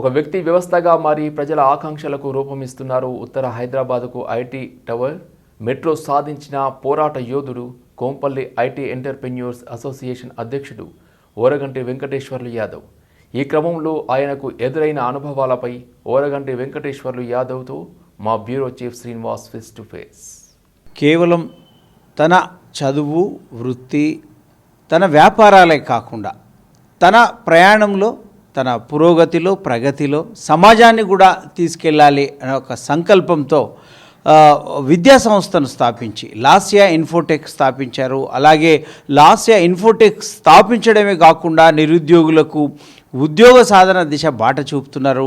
ఒక వ్యక్తి వ్యవస్థగా మారి ప్రజల ఆకాంక్షలకు రూపమిస్తున్నారు. ఉత్తర హైదరాబాద్కు ఐటీ టవర్ మెట్రో సాధించిన పోరాట యోధుడు కోంపల్లి ఐటీ ఎంటర్ప్రెన్యూర్స్ అసోసియేషన్ అధ్యక్షుడు ఓరగంటి వెంకటేశ్వర్లు యాదవ్. ఈ క్రమంలో ఆయనకు ఎదురైన అనుభవాలపై ఓరగంటి వెంకటేశ్వర్లు యాదవ్తో మా bureau chief Srinivas face to face. కేవలం తన చదువు వృత్తి తన వ్యాపారాలే కాకుండా తన ప్రయాణంలో తన పురోగతిలో ప్రగతిలో సమాజాన్ని కూడా తీసుకెళ్ళాలి అనే ఒక సంకల్పంతో విద్యా సంస్థను స్థాపించి లాస్యా ఇన్ఫోటెక్ స్థాపించారు. అలాగే లాస్యా ఇన్ఫోటెక్ స్థాపించడమే కాకుండా నిరుద్యోగులకు ఉద్యోగ సాధన దిశ బాట చూపుతున్నారు.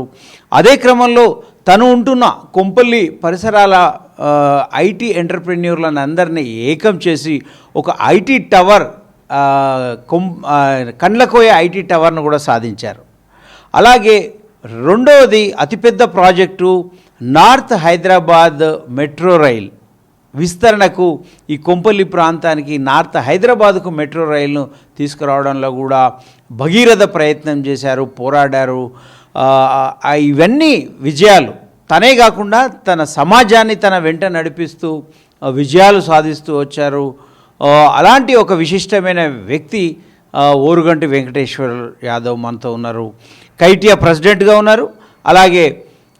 అదే క్రమంలో తను ఉంటున్న కొంపల్లి పరిసరాల ఐటీ ఎంటర్ప్రెన్యూర్లను అందరినీ ఏకం చేసి ఒక ఐటీ టవర్ కొం కండ్లకోయ ఐటీ టవర్ను కూడా సాధించారు. అలాగే రెండవది అతిపెద్ద project north Hyderabad metro rail. విస్తరణకు ఈ కొంపల్లి ప్రాంతానికి నార్త్ హైదరాబాద్కు మెట్రో రైలును తీసుకురావడంలో కూడా భగీరథ ప్రయత్నం చేశారు పోరాడారు. ఇవన్నీ విజయాలు. తనే కాకుండా తన సమాజాన్ని తన వెంట నడిపిస్తూ విజయాలు సాధిస్తూ వచ్చారు. అలాంటి ఒక విశిష్టమైన వ్యక్తి ఓరుగంటి వెంకటేశ్వర్ యాదవ్ మనతో ఉన్నారు. కైటియా ప్రెసిడెంట్గా ఉన్నారు. అలాగే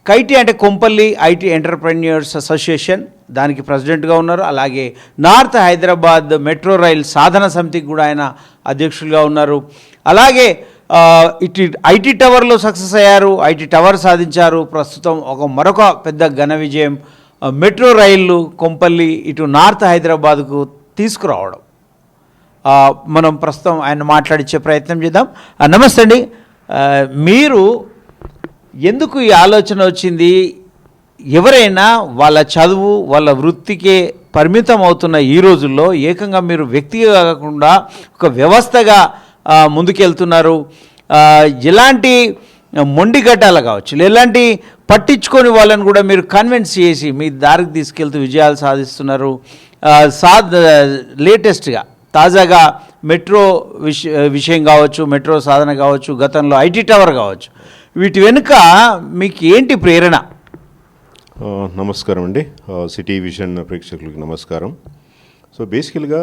కైటీ అంటే కొంపల్లి ఐటీ ఎంటర్ప్రెన్యూర్స్ అసోసియేషన్ దానికి ప్రెసిడెంట్గా ఉన్నారు. అలాగే నార్త్ హైదరాబాద్ మెట్రో రైల్ సాధన సమితికి కూడా ఆయన అధ్యక్షులుగా ఉన్నారు. అలాగే ఇటు ఐటీ టవర్లో సక్సెస్ అయ్యారు. ఐటీ టవర్ సాధించారు. ప్రస్తుతం ఒక మరొక పెద్ద ఘన విజయం మెట్రో రైళ్ళు కొంపల్లి ఇటు నార్త్ హైదరాబాద్కు తీసుకురావడం. మనం ప్రస్తుతం ఆయన మాట్లాడించే ప్రయత్నం చేద్దాం. నమస్తే అండి. మీరు ఎందుకు ఈ ఆలోచన వచ్చింది? ఎవరైనా వాళ్ళ చదువు వాళ్ళ వృత్తికే పరిమితం అవుతున్న ఈ రోజుల్లో ఏకంగా మీరు వ్యక్తిగా కాకుండా ఒక వ్యవస్థగా ముందుకెళ్తున్నారు. ఎలాంటి మొండిగడ్డాలు కావచ్చు ఎలాంటి పట్టించుకొని వాళ్ళని కూడా మీరు కన్విన్స్ చేసి మీ దారికి తీసుకెళ్తూ విజయాలు సాధిస్తున్నారు. సా లేటెస్ట్గా. తాజాగా మెట్రో విష విషయం కావచ్చు మెట్రో సాధన కావచ్చు గతంలో ఐటీ టవర్ కావచ్చు. వీటి వెనుక మీకు ఏంటి ప్రేరణ? నమస్కారం అండి. సిటీ విజన్ ప్రేక్షకులకు నమస్కారం. సో బేసికల్గా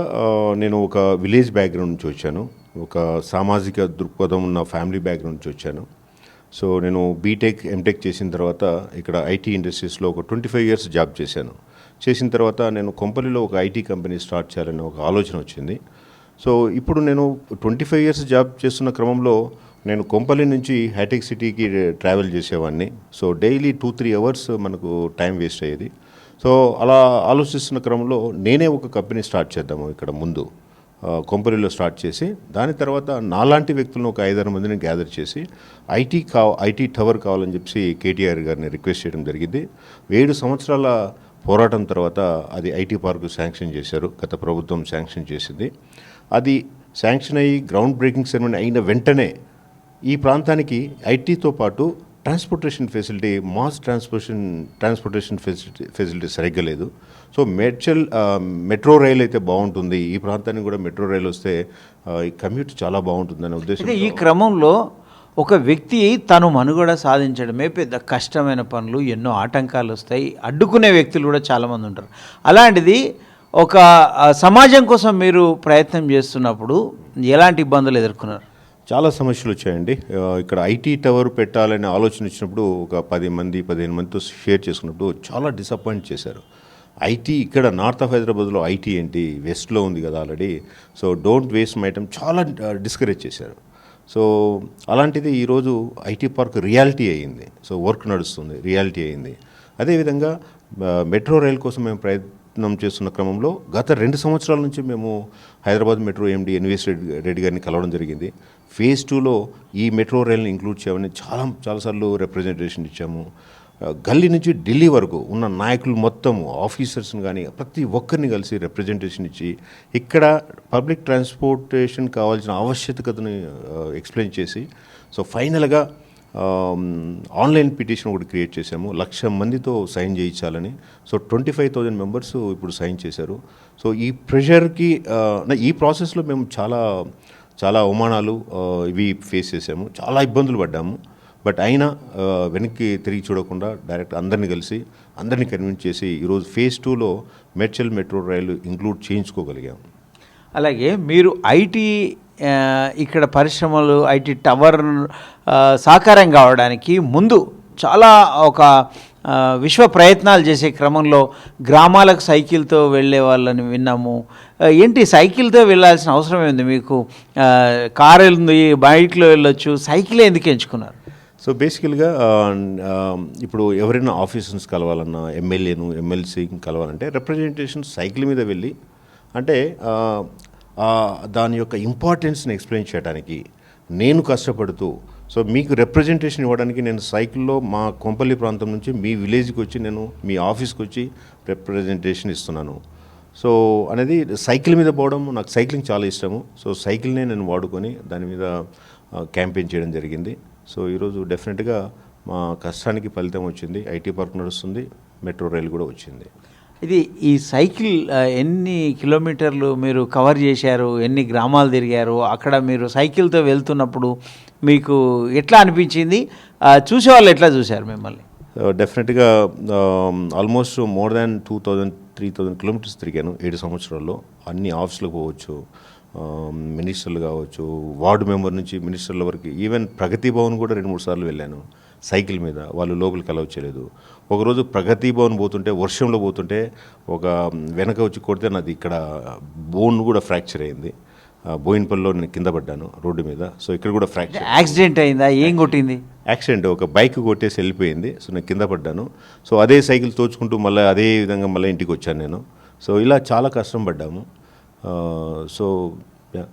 నేను ఒక విలేజ్ బ్యాక్గ్రౌండ్ నుంచి వచ్చాను. ఒక సామాజిక దృక్పథం ఉన్న ఫ్యామిలీ బ్యాక్గ్రౌండ్ నుంచి వచ్చాను. సో నేను బీటెక్ ఎంటెక్ చేసిన తర్వాత ఇక్కడ ఐటీ ఇండస్ట్రీస్లో ఒక ట్వంటీ ఫైవ్ ఇయర్స్ జాబ్ చేశాను. చేసిన తర్వాత నేను కొంపల్లిలో ఒక ఐటీ కంపెనీ స్టార్ట్ చేయాలని ఒక ఆలోచన వచ్చింది. సో ఇప్పుడు నేను ట్వంటీ ఫైవ్ ఇయర్స్ జాబ్ చేస్తున్న క్రమంలో నేను కొంపల్లి నుంచి హైటెక్ సిటీకి ట్రావెల్ చేసేవాడిని. So daily two three hours మనకు టైం వేస్ట్ అయ్యేది. సో అలా ఆలోచిస్తున్న క్రమంలో నేనే ఒక కంపెనీ స్టార్ట్ చేద్దాము ఇక్కడ ముందు. ఆ, కొంపల్లిలో స్టార్ట్ చేసి దాని తర్వాత నాలాంటి వ్యక్తులను ఒక ఐదారు మందిని గ్యాదర్ చేసి ఐటీ కా ఐటీ టవర్ కావాలని చెప్పి కేటీఆర్ గారిని రిక్వెస్ట్ చేయడం జరిగింది. ఏడు సంవత్సరాల పోరాటం తర్వాత అది ఐటీ పార్కు శాంక్షన్ చేశారు. గత ప్రభుత్వం శాంక్షన్ చేసింది. అది శాంక్షన్ అయ్యి గ్రౌండ్ బ్రేకింగ్ సెరమనీ అయిన వెంటనే ఈ ప్రాంతానికి ఐటీతో పాటు transportation facility mass transportation transportation facility facility సరిగ్గా లేదు. సో మేడ్చల్ మెట్రో రైల్ అయితే బాగుంటుంది. ఈ ప్రాంతానికి కూడా మెట్రో రైల్ వస్తే ఈ కమ్యూట్ చాలా బాగుంటుందనే ఉద్దేశం ఈ క్రమంలో ఒక వ్యక్తి తను మనుగడ సాధించడమే పెద్ద కష్టమైన పనులు ఎన్నో ఆటంకాలు వస్తాయి. అడ్డుకునే వ్యక్తులు కూడా చాలామంది ఉంటారు. అలాంటిది ఒక సమాజం కోసం మీరు ప్రయత్నం చేస్తున్నప్పుడు ఎలాంటి ఇబ్బందులు ఎదుర్కొన్నారు? చాలా సమస్యలు వచ్చాయండి. ఇక్కడ ఐటీ టవర్ పెట్టాలనే ఆలోచన వచ్చినప్పుడు ఒక పది మంది పదిహేను మందితో షేర్ చేసుకున్నప్పుడు చాలా డిసప్పాయింట్ చేశారు. ఐటీ ఇక్కడ నార్త్ ఆఫ్ హైదరాబాద్లో ఐటీ ఏంటి వెస్ట్లో ఉంది కదా already. So don't waste my item చాలా డిస్కరేజ్ చేశారు. సో అలాంటిది ఈరోజు ఐటీ పార్క్ రియాలిటీ అయ్యింది. సో వర్క్ నడుస్తుంది రియాలిటీ అయ్యింది. అదేవిధంగా మెట్రో రైల్ కోసం మేము ప్రయత్నం చేస్తున్న క్రమంలో గత రెండు సంవత్సరాల నుంచి మేము Hyderabad metro MD NVS Reddy Reddy గారిని కలవడం జరిగింది. ఫేజ్ టూలో ఈ మెట్రో రైల్ని ఇంక్లూడ్ చేయమని చాలా చాలాసార్లు రిప్రజెంటేషన్ ఇచ్చాము. గల్లీ నుంచి ఢిల్లీ వరకు ఉన్న నాయకులు మొత్తం ఆఫీసర్స్ని కానీ ప్రతి ఒక్కరిని కలిసి రిప్రజెంటేషన్ ఇచ్చి ఇక్కడ పబ్లిక్ ట్రాన్స్పోర్టేషన్ కావాల్సిన ఆవశ్యకతని ఎక్స్ప్లెయిన్ చేసి సో ఫైనల్గా ఆన్లైన్ పిటిషన్ ఒకటి క్రియేట్ చేశాము. లక్ష మందితో సైన్ చేయించాలని. So twenty five thousand members ఇప్పుడు సైన్ చేశారు. సో ఈ ప్రెషర్కి ఈ ప్రాసెస్లో మేము చాలా చాలా అవమానాలు ఇవి ఫేస్ చేసాము చాలా ఇబ్బందులు పడ్డాము. బట్ అయినా వెనక్కి తిరిగి చూడకుండా డైరెక్ట్ అందరిని కలిసి అందరిని కన్విన్స్ చేసి ఈరోజు ఫేజ్ టూలో మెడ్చల్ మెట్రో రైలు ఇంక్లూడ్ చేయించుకోగలిగాం. అలాగే మీరు ఐటీ ఇక్కడ పరిశ్రమలు ఐటీ టవర్ సాకారం కావడానికి ముందు చాలా ఒక విశ్వ ప్రయత్నాలు చేసే క్రమంలో గ్రామాలకు సైకిల్తో వెళ్ళే వాళ్ళని విన్నాము. ఏంటి సైకిల్తో వెళ్ళాల్సిన అవసరం ఏంది మీకు? కారు ఉంది బైక్లో వెళ్ళొచ్చు సైకిలే ఎందుకు ఎంచుకున్నారు? సో బేసికల్గా uh, um, ఇప్పుడు ఎవరైనా ఆఫీసర్స్ కలవాలన్నా ఎమ్మెల్యేను ఎమ్మెల్సీని కలవాలంటే రిప్రజెంటేషన్ సైకిల్ మీద వెళ్ళి అంటే దాని యొక్క ఇంపార్టెన్స్ని ఎక్స్ప్లెయిన్ చేయడానికి నేను కష్టపడుతూ సో మీకు రిప్రజెంటేషన్ ఇవ్వడానికి నేను సైకిల్లో మా కొంపల్లి ప్రాంతం నుంచి మీ విలేజ్కి వచ్చి నేను మీ ఆఫీస్కి వచ్చి రిప్రజెంటేషన్ ఇస్తున్నాను. సో అనేది సైకిల్ మీద పోవడం నాకు సైక్లింగ్ చాలా ఇష్టము. సో సైకిల్నే నేను వాడుకొని దాని మీద క్యాంపెయిన్ చేయడం జరిగింది. సో ఈరోజు డెఫినెట్గా మా కష్టానికి ఫలితం వచ్చింది. ఐటీ పార్క్ నడుస్తుంది. మెట్రో రైలు కూడా వచ్చింది. ఇది ఈ సైకిల్ ఎన్ని కిలోమీటర్లు మీరు కవర్ చేశారు? ఎన్ని గ్రామాలు తిరిగారు? అక్కడ మీరు సైకిల్తో వెళ్తున్నప్పుడు మీకు ఎట్లా అనిపించింది? చూసేవాళ్ళు ఎట్లా చూశారు మిమ్మల్ని? డెఫినెట్గా almost more than two thousand three thousand kilometres తిరిగాను ఏడు సంవత్సరాల్లో. అన్ని ఆఫీసులకు పోవచ్చు మినిస్టర్లు కావచ్చు వార్డు మెంబర్ నుంచి మినిస్టర్ల వరకు ఈవెన్ ప్రగతి భవన్ కూడా రెండు మూడు సార్లు వెళ్ళాను సైకిల్ మీద. వాళ్ళు లోపలికి అలౌ చేయలేదు. ఒకరోజు ప్రగతి భవన్ పోతుంటే వర్షంలో పోతుంటే ఒక వెనక వచ్చి కొడితే నాది ఇక్కడ బోన్ కూడా ఫ్రాక్చర్ అయింది. బోయినపల్లిలో నేను కింద పడ్డాను రోడ్డు మీద. సో ఇక్కడ కూడా ఫ్రాక్చర్ యాక్సిడెంట్ అయిందా? ఏం కొట్టింది? యాక్సిడెంట్. ఒక బైక్ కొట్టేసి వెళ్ళిపోయింది. సో నేను కింద పడ్డాను. సో అదే సైకిల్ తోచుకుంటూ మళ్ళీ అదే విధంగా మళ్ళీ ఇంటికి వచ్చాను నేను. సో ఇలా చాలా కష్టం పడ్డాము. So yeah.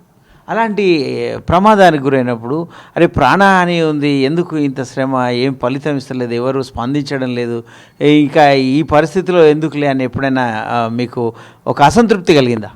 అలాంటి ప్రమాదానికి గురైనప్పుడు అరే ప్రాణహాని ఉంది ఎందుకు ఇంత శ్రమ ఏం ఫలితం ఇస్తలేదు ఎవరు స్పందించడం లేదు ఇంకా ఈ పరిస్థితిలో ఎందుకులే అని ఎప్పుడైనా మీకు ఒక అసంతృప్తి కలిగిందా?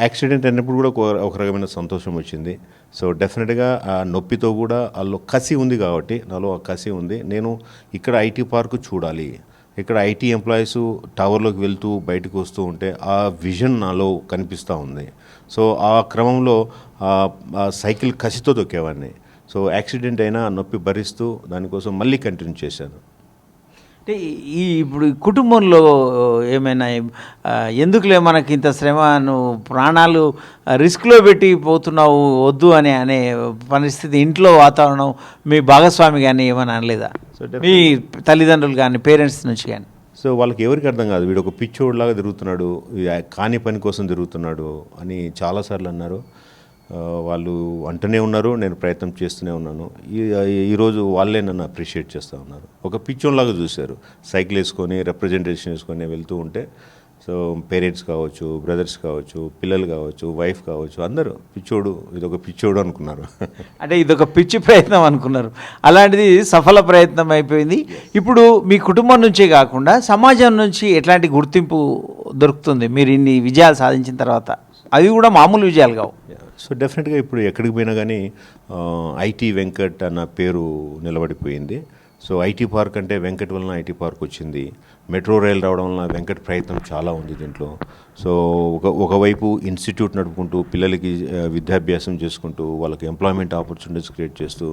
యాక్సిడెంట్ అయినప్పుడు కూడా ఒక- రకమైన సంతోషం వచ్చింది. సో డెఫినెట్గా ఆ నొప్పితో కూడా వాళ్ళలో కసి ఉంది కాబట్టి నాలో ఆ కసి ఉంది. నేను ఇక్కడ ఐటీ పార్క్ చూడాలి. ఇక్కడ ఐటీ ఎంప్లాయీస్ టవర్లోకి వెళ్తూ బయటకు వస్తూ ఉంటే ఆ విజన్ నాలో కనిపిస్తూ ఉంది. సో ఆ క్రమంలో ఆ- సైకిల్ కసితో తొక్కేవాడిని. సో యాక్సిడెంట్ అయినా నొప్పి భరిస్తూ దానికోసం మళ్ళీ కంటిన్యూ చేశాను. అంటే ఈ ఇప్పుడు కుటుంబంలో ఏమైనా ఎందుకులే మనకి ఇంత శ్రమ నువ్వు ప్రాణాలు రిస్క్లో పెట్టి పోతున్నావు వద్దు అని అనే పరిస్థితి ఇంట్లో వాతావరణం మీ భాగస్వామి కానీ ఏమైనా అనలేదా? మీ తల్లిదండ్రులు కానీ పేరెంట్స్ నుంచి కానీ సో వాళ్ళకి ఎవరికి అర్థం కాదు. వీడు ఒక పిచ్చోడులాగా తిరుగుతున్నాడు కాని పని కోసం తిరుగుతున్నాడు అని చాలాసార్లు అన్నారు. వాళ్ళు అంటూనే ఉన్నారు నేను ప్రయత్నం చేస్తూనే ఉన్నాను. ఈ ఈరోజు వాళ్ళే నన్ను అప్రిషియేట్ చేస్తూ ఉన్నారు. ఒక పిచ్చోన్లాగా చూశారు. సైకిల్ వేసుకొని రిప్రజెంటేషన్ వేసుకొని వెళ్తూ ఉంటే సో పేరెంట్స్ కావచ్చు బ్రదర్స్ కావచ్చు పిల్లలు కావచ్చు వైఫ్ కావచ్చు అందరూ పిచ్చోడు ఇది ఒక పిచ్చోడు అనుకున్నారు. అంటే ఇదొక పిచ్చి ప్రయత్నం అనుకున్నారు. అలాంటిది సఫల ప్రయత్నం అయిపోయింది. ఇప్పుడు మీ కుటుంబం నుంచే కాకుండా సమాజం నుంచి ఎట్లాంటి గుర్తింపు దొరుకుతుంది? మీరు ఇన్ని విజయాలు సాధించిన తర్వాత. అవి కూడా మామూలు విజయాలు కావు. సో డెఫినెట్గా ఇప్పుడు ఎక్కడికి పోయినా కానీ ఐటీ వెంకట్ అన్న పేరు నిలబడిపోయింది. సో ఐటీ పార్క్ అంటే వెంకట్ వలన ఐటీ పార్క్ వచ్చింది. మెట్రో రైల్ రావడం వలన వెంకట్ ప్రయత్నం చాలా ఉంది దీంట్లో. సో ఒక ఒకవైపు ఇన్స్టిట్యూట్ నడుపుకుంటూ పిల్లలకి విద్యాభ్యాసం చేసుకుంటూ వాళ్ళకి ఎంప్లాయ్మెంట్ ఆపర్చునిటీస్ క్రియేట్ చేస్తూ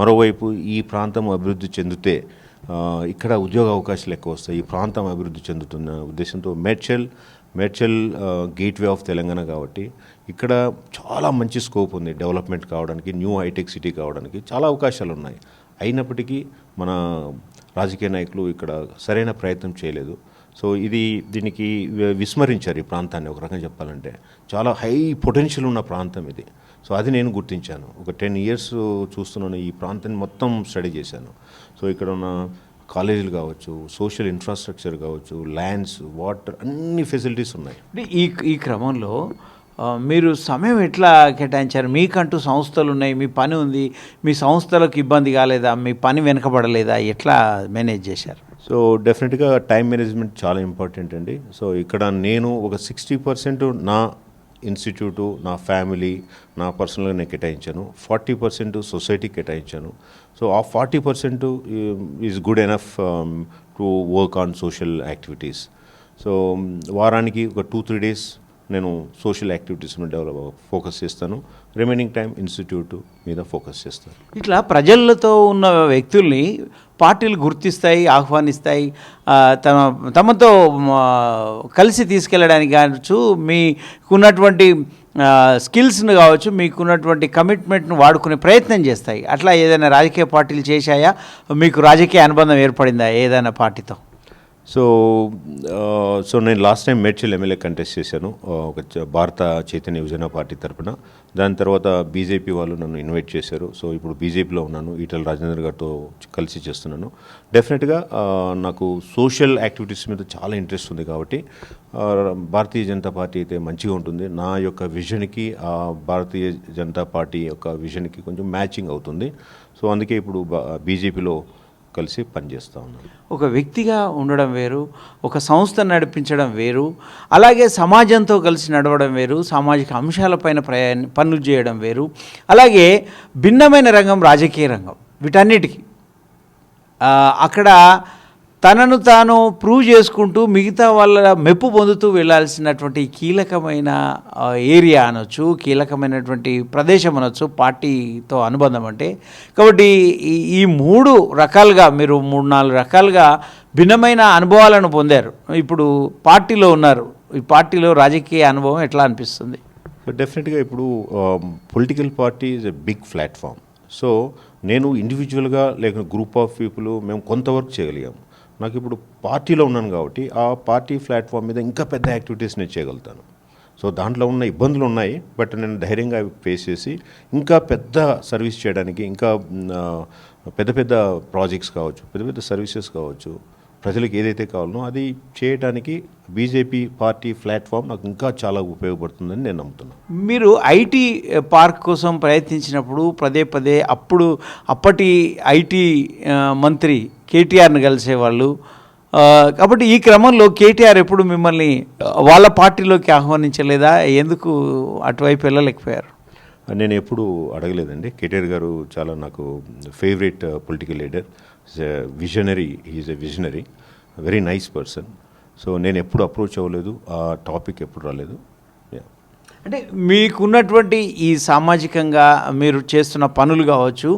మరోవైపు ఈ ప్రాంతం అభివృద్ధి చెందితే ఇక్కడ ఉద్యోగ అవకాశాలు ఎక్కువ వస్తాయి. ఈ ప్రాంతం అభివృద్ధి చెందుతున్న ఉద్దేశంతో మేడ్చల్ మేడ్చల్ గేట్వే ఆఫ్ తెలంగాణ కాబట్టి ఇక్కడ చాలా మంచి స్కోప్ ఉంది డెవలప్మెంట్ కావడానికి న్యూ హైటెక్ సిటీ కావడానికి చాలా అవకాశాలు ఉన్నాయి. అయినప్పటికీ మన రాజకీయ నాయకులు ఇక్కడ సరైన ప్రయత్నం చేయలేదు. సో ఇది దీనికి విస్మరించారు ఈ ప్రాంతాన్ని ఒక రకంగా చెప్పాలంటే. చాలా హై పొటెన్షియల్ ఉన్న ప్రాంతం ఇది. సో అది నేను గుర్తించాను. ఒక టెన్ ఇయర్స్ చూస్తున్నాను ఈ ప్రాంతాన్ని మొత్తం స్టడీ చేశాను. సో ఇక్కడ ఉన్న కాలేజీలు కావచ్చు సోషల్ ఇన్ఫ్రాస్ట్రక్చర్ కావచ్చు ల్యాండ్స్ వాటర్ అన్ని ఫెసిలిటీస్ ఉన్నాయి. అంటే ఈ ఈ క్రమంలో మీరు సమయం ఎట్లా కేటాయించారు? మీకంటూ సంస్థలు ఉన్నాయి మీ పని ఉంది మీ సంస్థలకు ఇబ్బంది కాలేదా? మీ పని వెనకబడలేదా? ఎట్లా మేనేజ్ చేశారు? సో డెఫినెట్గా టైం మేనేజ్మెంట్ చాలా ఇంపార్టెంట్ అండి. సో ఇక్కడ నేను ఒక సిక్స్టీ పర్సెంట్ నా ఇన్స్టిట్యూటు నా ఫ్యామిలీ నా పర్సనల్గా నేను కేటాయించాను. ఫార్టీ పర్సెంట్ సొసైటీకి కేటాయించాను. సో ఆ forty percent is good enough um, to work on social activities. So వారానికి ఒక టూ త్రీ డేస్ నేను సోషల్ యాక్టివిటీస్ మీద డెవలప్ ఫోకస్ చేస్తాను. రిమైనింగ్ టైం ఇన్స్టిట్యూట్ మీద ఫోకస్ చేస్తాను. ఇట్లా ప్రజలతో ఉన్న వ్యక్తుల్ని పార్టీలు గుర్తిస్తాయి ఆహ్వానిస్తాయి. తమ తమతో కలిసి తీసుకెళ్ళడానికి కావచ్చు మీకున్నటువంటి ఆ, స్కిల్స్ను కావచ్చు మీకున్నటువంటి కమిట్మెంట్ను వాడుకునే ప్రయత్నం చేస్తాయి. అట్లా ఏదైనా రాజకీయ పార్టీలు చేశాయా? మీకు రాజకీయ అనుబంధం ఏర్పడిందా ఏదైనా పార్టీతో? సో సో నేను last time Medchal MLA contest చేశాను. ఒక భారత చైతన్య యువజన పార్టీ తరపున. దాని తర్వాత బీజేపీ వాళ్ళు నన్ను ఇన్వైట్ చేశారు. సో ఇప్పుడు బీజేపీలో ఉన్నాను. ఈటల రాజేందర్ గారితో కలిసి చేస్తున్నాను. డెఫినెట్గా నాకు సోషల్ యాక్టివిటీస్ మీద చాలా ఇంట్రెస్ట్ ఉంది కాబట్టి భారతీయ జనతా పార్టీ అయితే మంచిగా ఉంటుంది. నా యొక్క విజన్కి ఆ భారతీయ జనతా పార్టీ యొక్క విజన్కి కొంచెం మ్యాచింగ్ అవుతుంది. సో అందుకే ఇప్పుడు బీజేపీలో కలిసి పనిచేస్తూ ఉన్నాను. ఒక వ్యక్తిగా ఉండడం వేరు ఒక సంస్థ నడిపించడం వేరు అలాగే సమాజంతో కలిసి నడవడం వేరు సామాజిక అంశాలపైన ప్రయాణ పనులు చేయడం వేరు అలాగే భిన్నమైన రంగం రాజకీయ రంగం వీటన్నిటికీ. అక్కడ తనను తాను ప్రూవ్ చేసుకుంటూ మిగతా వాళ్ళ మెప్పు పొందుతూ వెళ్ళాల్సినటువంటి కీలకమైన ఏరియా అనొచ్చు కీలకమైనటువంటి ప్రదేశం అనొచ్చు పార్టీతో అనుబంధం అంటే. కాబట్టి ఈ ఈ మూడు రకాలుగా మీరు మూడు నాలుగు రకాలుగా భిన్నమైన అనుభవాలను పొందారు. ఇప్పుడు పార్టీలో ఉన్నారు. ఈ పార్టీలో రాజకీయ అనుభవం ఎట్లా అనిపిస్తుంది? డెఫినెట్గా ఇప్పుడు political party is a big platform so నేను ఇండివిజువల్గా లేక గ్రూప్ ఆఫ్ పీపుల్ మేము కొంతవరకు చేయగలిగాము. నాకు ఇప్పుడు పార్టీలో ఉన్నాను కాబట్టి ఆ పార్టీ ప్లాట్ఫామ్ మీద ఇంకా పెద్ద యాక్టివిటీస్ నేను చేయగలుగుతాను. సో దాంట్లో ఉన్న ఇబ్బందులు ఉన్నాయి బట్ నేను ధైర్యంగా ఫేస్ చేసి ఇంకా పెద్ద సర్వీస్ చేయడానికి ఇంకా పెద్ద పెద్ద ప్రాజెక్ట్స్ కావచ్చు పెద్ద పెద్ద సర్వీసెస్ కావచ్చు ప్రజలకు ఏదైతే కావాలనో అది చేయడానికి బీజేపీ పార్టీ ప్లాట్ఫామ్ నాకు ఇంకా చాలా ఉపయోగపడుతుందని నేను నమ్ముతున్నాను. మీరు ఐటీ పార్క్ కోసం ప్రయత్నించినప్పుడు పదే పదే అప్పుడు అప్పటి ఐటీ మంత్రి కేటీఆర్ని కలిసేవాళ్ళు. కాబట్టి ఈ క్రమంలో కేటీఆర్ ఎప్పుడు మిమ్మల్ని వాళ్ళ పార్టీలోకి ఆహ్వానించలేదా? ఎందుకు అటువైపు వెళ్ళలేకపోయారు? నేను ఎప్పుడు అడగలేదండి. కేటీఆర్ గారు చాలా నాకు favourite political leader visionary is a visionary very nice person so నేను ఎప్పుడు అప్రోచ్ అవ్వలేదు ఆ టాపిక్ ఎప్పుడు రాలేదు. అంటే మీకున్నటువంటి ఈ సామాజికంగా మీరు చేస్తున్న పనులు కావచ్చు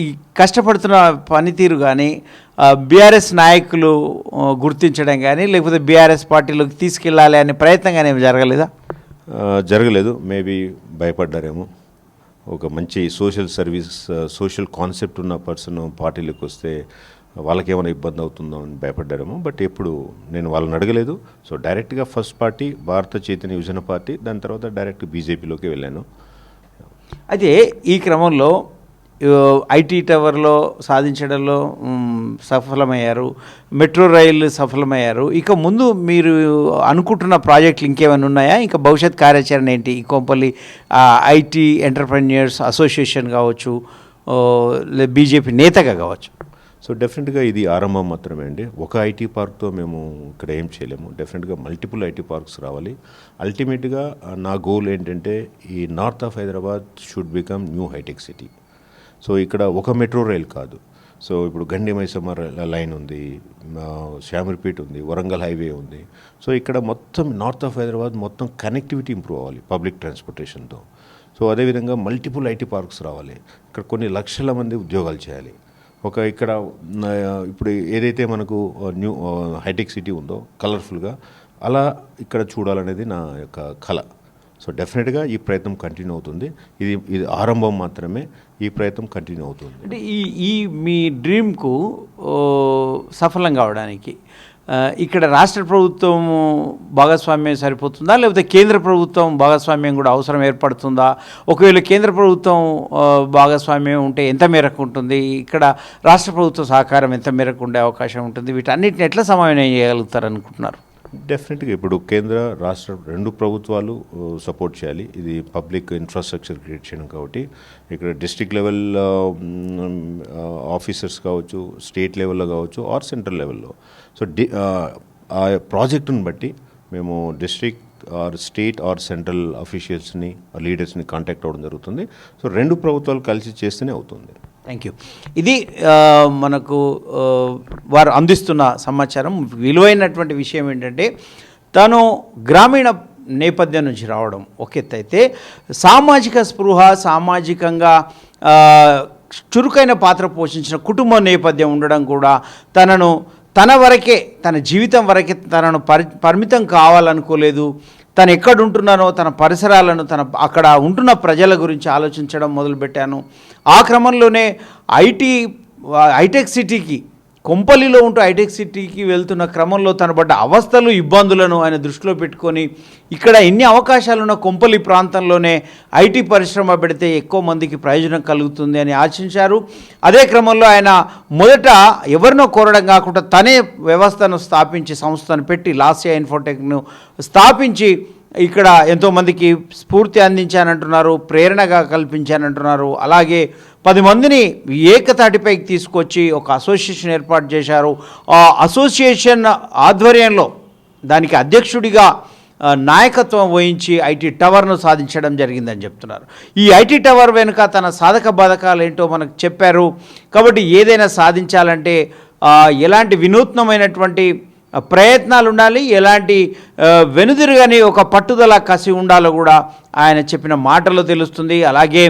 ఈ కష్టపడుతున్న పనితీరు కానీ బీఆర్ఎస్ నాయకులు గుర్తించడం కానీ లేకపోతే బీఆర్ఎస్ పార్టీలోకి తీసుకెళ్ళాలి అనే ప్రయత్నం కానీ జరగలేదా? జరగలేదు. మేబీ భయపడ్డారేమో. ఒక మంచి సోషల్ సర్వీస్ సోషల్ కాన్సెప్ట్ ఉన్న పర్సన్ పార్టీలోకి వస్తే వాళ్ళకేమైనా ఇబ్బంది అవుతుందో అని భయపడ్డారేమో. బట్ ఎప్పుడు నేను వాళ్ళని అడగలేదు. సో డైరెక్ట్గా ఫస్ట్ పార్టీ భారత చైతన్య విభజన పార్టీ దాని తర్వాత డైరెక్ట్ బీజేపీలోకి వెళ్ళాను. అయితే ఈ క్రమంలో ఐటీ టవర్లో సాధించడంలో సఫలమయ్యారు. మెట్రో రైలు సఫలమయ్యారు. ఇక ముందు మీరు అనుకుంటున్న ప్రాజెక్టులు ఇంకేమైనా ఉన్నాయా? ఇంకా భవిష్యత్ కార్యాచరణ ఏంటి? ఈ కొంపల్లి ఐటీ ఎంటర్ప్రెన్యూర్స్ అసోసియేషన్ కావచ్చు లే బీజేపీ నేతగా కావచ్చు. సో డెఫినెట్గా ఇది ఆరంభం మాత్రమే అండి. ఒక ఐటీ పార్క్తో మేము ఇక్కడ ఏం చేయలేము. డెఫినెట్గా మల్టిపుల్ ఐటీ పార్క్స్ రావాలి. అల్టిమేట్గా నా గోల్ ఏంటంటే ఈ north of Hyderabad should become new hitech city. So ఇక్కడ ఒక మెట్రో రైల్ కాదు. సో ఇప్పుడు గండి మైసమ్మ లైన్ ఉంది ఆ, శామర్పేట్ ఉంది వరంగల్ హైవే ఉంది. సో ఇక్కడ మొత్తం నార్త్ ఆఫ్ హైదరాబాద్ మొత్తం కనెక్టివిటీ ఇంప్రూవ్ అవ్వాలి పబ్లిక్ ట్రాన్స్పోర్టేషన్తో. సో అదేవిధంగా మల్టిపుల్ ఐటీ పార్క్స్ రావాలి. ఇక్కడ కొన్ని లక్షల మంది ఉద్యోగాలు చేయాలి. ఒక ఇక్కడ ఇప్పుడు ఏదైతే మనకు న్యూ హైటెక్ సిటీ ఉందో కలర్ఫుల్గా అలా ఇక్కడ చూడాలనేది నా యొక్క కళ సో డెఫినెట్గా ఈ ప్రయత్నం కంటిన్యూ అవుతుంది. ఇది ఇది ఆరంభం మాత్రమే ఈ ప్రయత్నం కంటిన్యూ అవుతుంది. అంటే ఈ ఈ మీ డ్రీమ్కు సఫలం కావడానికి ఇక్కడ రాష్ట్ర ప్రభుత్వం భాగస్వామ్యం సరిపోతుందా? లేకపోతే కేంద్ర ప్రభుత్వం భాగస్వామ్యం కూడా అవసరం ఏర్పడుతుందా? ఒకవేళ కేంద్ర ప్రభుత్వం భాగస్వామ్యం ఉంటే ఎంత మేరకు ఉంటుంది? ఇక్కడ రాష్ట్ర ప్రభుత్వ సహకారం ఎంత మేరకు ఉండే అవకాశం ఉంటుంది? వీటన్నిటిని ఎట్లా సమన్వయం చేయగలుగుతారు అనుకుంటున్నారు డెఫినెట్గా ఇప్పుడు కేంద్ర రాష్ట్ర రెండు ప్రభుత్వాలు సపోర్ట్ చేయాలి. ఇది పబ్లిక్ ఇన్ఫ్రాస్ట్రక్చర్ క్రియేట్ చేయడం కాబట్టి. ఇక్కడ డిస్ట్రిక్ట్ లెవెల్ ఆఫీసర్స్ కావచ్చు స్టేట్ లెవెల్లో కావచ్చు ఆర్ సెంట్రల్ లెవెల్లో సో డి ఆ ప్రాజెక్టును బట్టి మేము district or state or central అఫీషియల్స్ని లీడర్స్ని కాంటాక్ట్ అవ్వడం జరుగుతుంది. సో రెండు ప్రభుత్వాలు కలిసి చేస్తేనే అవుతుంది. థ్యాంక్ యూ ఇది మనకు వారు అందిస్తున్న సమాచారం. విలువైనటువంటి విషయం ఏంటంటే తను గ్రామీణ నేపథ్యం నుంచి రావడం ఒక ఎత్తు అయితే సామాజిక స్పృహ సామాజికంగా చురుకైన పాత్ర పోషించిన కుటుంబ నేపథ్యం ఉండడం కూడా తనను తన వరకే తన జీవితం వరకే తనను పరి పరిమితం కావాలనుకోలేదు. తను ఎక్కడ ఉంటున్నానో తన పరిసరాలను తన అక్కడ ఉంటున్న ప్రజల గురించి ఆలోచించడం మొదలుపెట్టాను. ఆ క్రమంలోనే ఐటీ హైటెక్ సిటీకి కొంపల్లిలో ఉంటూ హైటెక్ సిటీకి వెళ్తున్న క్రమంలో తన పడ్డ అవస్థలు ఇబ్బందులను ఆయన దృష్టిలో పెట్టుకొని ఇక్కడ ఎన్ని అవకాశాలు ఉన్న కొంపల్లి ప్రాంతంలోనే ఐటీ పరిశ్రమ పెడితే ఎక్కువ మందికి ప్రయోజనం కలుగుతుంది అని ఆశించారు. అదే క్రమంలో ఆయన మొదట ఎవరినో కోరడం కాకుండా తనే వ్యవస్థను స్థాపించి సంస్థను పెట్టి లాస్యా ఇన్ఫోటెక్ను స్థాపించి ఇక్కడ ఎంతోమందికి స్ఫూర్తి అందించానంటున్నారు ప్రేరణగా కల్పించానంటున్నారు. అలాగే పది మందిని ఏకతాటిపైకి తీసుకొచ్చి ఒక అసోసియేషన్ ఏర్పాటు చేశారు. ఆ అసోసియేషన్ ఆధ్వర్యంలో దానికి అధ్యక్షుడిగా నాయకత్వం వహించి ఐటీ టవర్ను సాధించడం జరిగిందని చెప్తున్నారు. ఈ ఐటీ టవర్ వెనుక తన సాధక బాధకాలు ఏంటో మనకు చెప్పారు. కాబట్టి ఏదైనా సాధించాలంటే ఎలాంటి వినూత్నమైనటువంటి ప్రయత్నాలు ఉండాలి. ఎలాంటి వెనుదిరుగని ఒక పట్టుదల కసి ఉండాలో కూడా ఆయన చెప్పిన మాటలు తెలుస్తుంది. అలాగే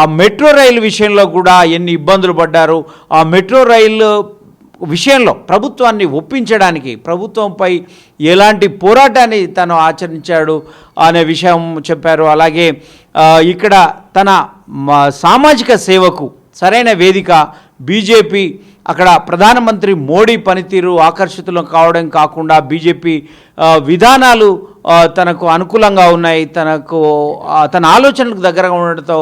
ఆ మెట్రో రైలు విషయంలో కూడా ఎన్ని ఇబ్బందులు పడ్డారు. ఆ మెట్రో రైలు విషయంలో ప్రభుత్వాన్ని ఒప్పించడానికి ప్రభుత్వంపై ఎలాంటి పోరాటాన్ని తను ఆచరించాడు అనే విషయం చెప్పారు. అలాగే ఇక్కడ తన సామాజిక సేవకు సరైన వేదిక బీజేపీ అక్కడ ప్రధానమంత్రి మోడీ పనితీరు ఆకర్షితులు కావడం కాకుండా బీజేపీ విధానాలు తనకు అనుకూలంగా ఉన్నాయి. తనకు తన ఆలోచనలకు దగ్గరగా ఉండడంతో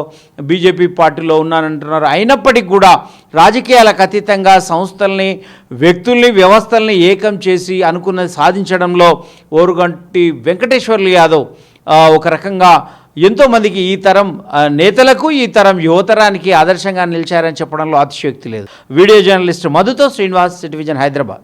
బీజేపీ పార్టీలో ఉన్నానంటున్నారు. అయినప్పటికీ కూడా రాజకీయాలకు అతీతంగా సంస్థల్ని వ్యక్తుల్ని వ్యవస్థల్ని ఏకం చేసి అనుకున్నది సాధించడంలో ఓరుగంటి వెంకటేశ్వర్లు యాదవ్ ఒక రకంగా ఎంతోమందికి ఈ తరం నేతలకు ఈ తరం యువతరానికి ఆదర్శంగా నిలిచారని చెప్పడంలో అతిశయోక్తి లేదు. వీడియో జర్నలిస్ట్ మధుతో శ్రీనివాస్ సిటివిజన్ హైదరాబాద్.